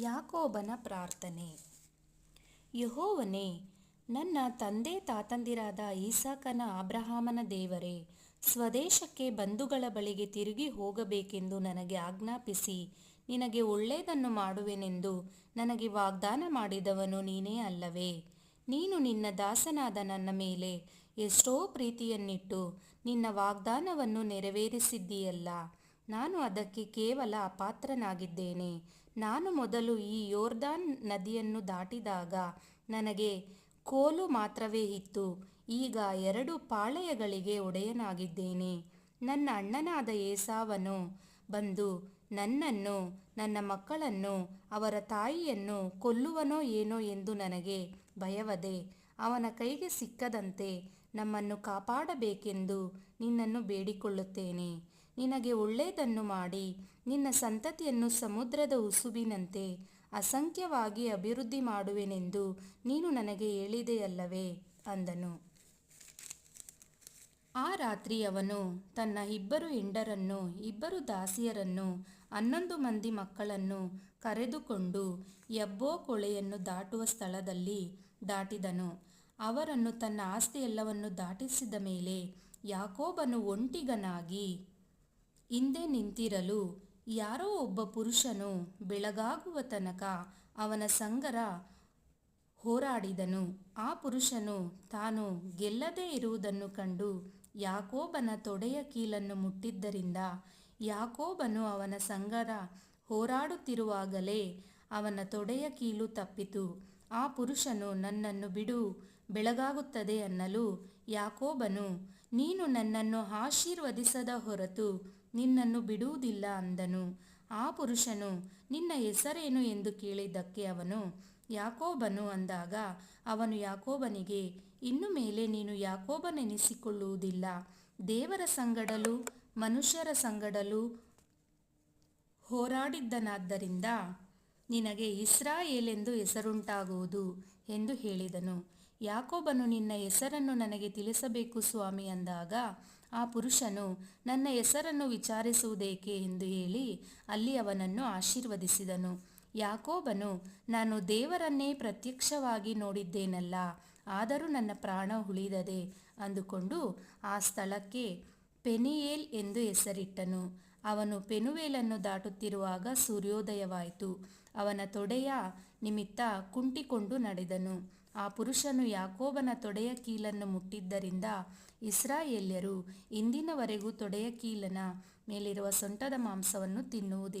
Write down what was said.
ಯಾಕೋಬನ ಪ್ರಾರ್ಥನೆ. ಯಹೋವನೇ, ನನ್ನ ತಂದೆ ತಾತಂದಿರಾದ ಈಸಾಕನ ಅಬ್ರಹಾಮನ ದೇವರೇ, ಸ್ವದೇಶಕ್ಕೆ ಬಂಧುಗಳ ಬಳಿಗೆ ತಿರುಗಿ ಹೋಗಬೇಕೆಂದು ನನಗೆ ಆಜ್ಞಾಪಿಸಿ, ನಿನಗೆ ಒಳ್ಳೆಯದನ್ನು ಮಾಡುವೆನೆಂದು ನನಗೆ ವಾಗ್ದಾನ ಮಾಡಿದವನು ನೀನೇ ಅಲ್ಲವೇ? ನೀನು ನಿನ್ನ ದಾಸನಾದ ನನ್ನ ಮೇಲೆ ಎಷ್ಟೋ ಪ್ರೀತಿಯನ್ನಿಟ್ಟು ನಿನ್ನ ವಾಗ್ದಾನವನ್ನು ನೆರವೇರಿಸಿದ್ದೀಯಲ್ಲ. ನಾನು ಅದಕ್ಕೆ ಕೇವಲ ಅಪಾತ್ರನಾಗಿದ್ದೇನೆ. ನಾನು ಮೊದಲು ಈ ಯೋರ್ದಾನ್ ನದಿಯನ್ನು ದಾಟಿದಾಗ ನನಗೆ ಕೋಲು ಮಾತ್ರವೇ ಇತ್ತು. ಈಗ ಎರಡು ಪಾಳೆಯಗಳಿಗೆ ಒಡೆಯನಾಗಿದ್ದೇನೆ. ನನ್ನ ಅಣ್ಣನಾದ ಏಸಾವನು ಬಂದು ನನ್ನನ್ನು, ನನ್ನ ಮಕ್ಕಳನ್ನು, ಅವರ ತಾಯಿಯನ್ನು ಕೊಲ್ಲುವನೋ ಏನೋ ಎಂದು ನನಗೆ ಭಯವದೆ ಅವನ ಕೈಗೆ ಸಿಕ್ಕದಂತೆ ನಮ್ಮನ್ನು ಕಾಪಾಡಬೇಕೆಂದು ನಿನ್ನನ್ನು ಬೇಡಿಕೊಳ್ಳುತ್ತೇನೆ. ನಿನಗೆ ಒಳ್ಳೆಯದನ್ನು ಮಾಡಿ. ನಿನ್ನ ಸಂತತಿಯನ್ನು ಸಮುದ್ರದ ಉಸುಬಿನಂತೆ ಅಸಂಖ್ಯವಾಗಿ ಅಭಿವೃದ್ಧಿ ಮಾಡುವೆನೆಂದು ನೀನು ನನಗೆ ಹೇಳಿದೆಯಲ್ಲವೇ ಅಂದನು. ಆ ರಾತ್ರಿ ಅವನು ತನ್ನ ಇಬ್ಬರು ಹೆಂಡರನ್ನು, ಇಬ್ಬರು ದಾಸಿಯರನ್ನು, ಹನ್ನೊಂದು ಮಂದಿ ಮಕ್ಕಳನ್ನು ಕರೆದುಕೊಂಡು ಎಬ್ಬೋ ಕೊಳೆಯನ್ನು ದಾಟುವ ಸ್ಥಳದಲ್ಲಿ ದಾಟಿದನು. ಅವರನ್ನು ತನ್ನ ಆಸ್ತಿಯೆಲ್ಲವನ್ನು ದಾಟಿಸಿದ ಮೇಲೆ ಯಾಕೋಬನು ಒಂಟಿಗನಾಗಿ ಹಿಂದೆ ನಿಂತಿರಲು ಯಾರೋ ಒಬ್ಬ ಪುರುಷನು ಬೆಳಗಾಗುವ ತನಕ ಅವನ ಸಂಗರ ಹೋರಾಡಿದನು. ಆ ಪುರುಷನು ತಾನು ಗೆಲ್ಲದೆ ಇರುವುದನ್ನು ಕಂಡು ಯಾಕೋಬನ ತೊಡೆಯ ಕೀಲನ್ನು ಮುಟ್ಟಿದ್ದರಿಂದ ಯಾಕೋಬನು ಅವನ ಸಂಗರ ಹೋರಾಡುತ್ತಿರುವಾಗಲೇ ಅವನ ತೊಡೆಯ ಕೀಲು ತಪ್ಪಿತು. ಆ ಪುರುಷನು, ನನ್ನನ್ನು ಬಿಡು, ಬೆಳಗಾಗುತ್ತದೆ ಅನ್ನಲು ಯಾಕೋಬನು, ನೀನು ನನ್ನನ್ನು ಆಶೀರ್ವದಿಸದ ಹೊರತು ನಿನ್ನನ್ನು ಬಿಡುವುದಿಲ್ಲ ಅಂದನು. ಆ ಪುರುಷನು, ನಿನ್ನ ಹೆಸರೇನು ಎಂದು ಕೇಳಿದ್ದಕ್ಕೆ ಅವನು, ಯಾಕೋಬನು ಅಂದಾಗ, ಅವನು ಯಾಕೋಬನಿಗೆ, ಇನ್ನು ಮೇಲೆ ನೀನು ಯಾಕೋಬನೆನಿಸಿಕೊಳ್ಳುವುದಿಲ್ಲ. ದೇವರ ಸಂಗಡಲು, ಮನುಷ್ಯರ ಸಂಗಡಲು ಹೋರಾಡಿದ್ದನಾದ್ದರಿಂದ ನಿನಗೆ ಇಸ್ರಾಯೇಲೆಂದು ಹೆಸರುಂಟಾಗುವುದು ಎಂದು ಹೇಳಿದನು. ಯಾಕೋಬನು ನಿನ್ನ ಹೆಸರನ್ನು ನನಗೆ ತಿಳಿಸಬೇಕು ಸ್ವಾಮಿ ಅಂದಾಗ ಆ ಪುರುಷನು ನನ್ನ ಹೆಸರನ್ನು ವಿಚಾರಿಸುವುದೇಕೆ ಎಂದು ಹೇಳಿ ಅಲ್ಲಿ ಅವನನ್ನು ಆಶೀರ್ವದಿಸಿದನು. ಯಾಕೋಬನು, ನಾನು ದೇವರನ್ನೇ ಪ್ರತ್ಯಕ್ಷವಾಗಿ ನೋಡಿದ್ದೇನಲ್ಲ, ಆದರೂ ನನ್ನ ಪ್ರಾಣ ಉಳಿದದೆ ಅಂದುಕೊಂಡು ಆ ಸ್ಥಳಕ್ಕೆ ಪೆನಿಯೇಲ್ ಎಂದು ಹೆಸರಿಟ್ಟನು. ಅವನು ಪೆನುವೇಲನ್ನು ದಾಟುತ್ತಿರುವಾಗ ಸೂರ್ಯೋದಯವಾಯಿತು. ಅವನ ತೊಡೆಯ ನಿಮಿತ್ತ ಕುಂಟಿಕೊಂಡು ನಡೆದನು. ಆ ಪುರುಷನು ಯಾಕೋಬನ ತೊಡೆಯ ಕೀಲನ್ನು ಮುಟ್ಟಿದ್ದರಿಂದ ಇಸ್ರಾಯೇಲ್ಯರು ಇಂದಿನವರೆಗೂ ತೊಡೆಯ ಕೀಲನ ಮೇಲಿರುವ ಸೊಂಟದ ಮಾಂಸವನ್ನು ತಿನ್ನುವುದಿಲ್ಲ.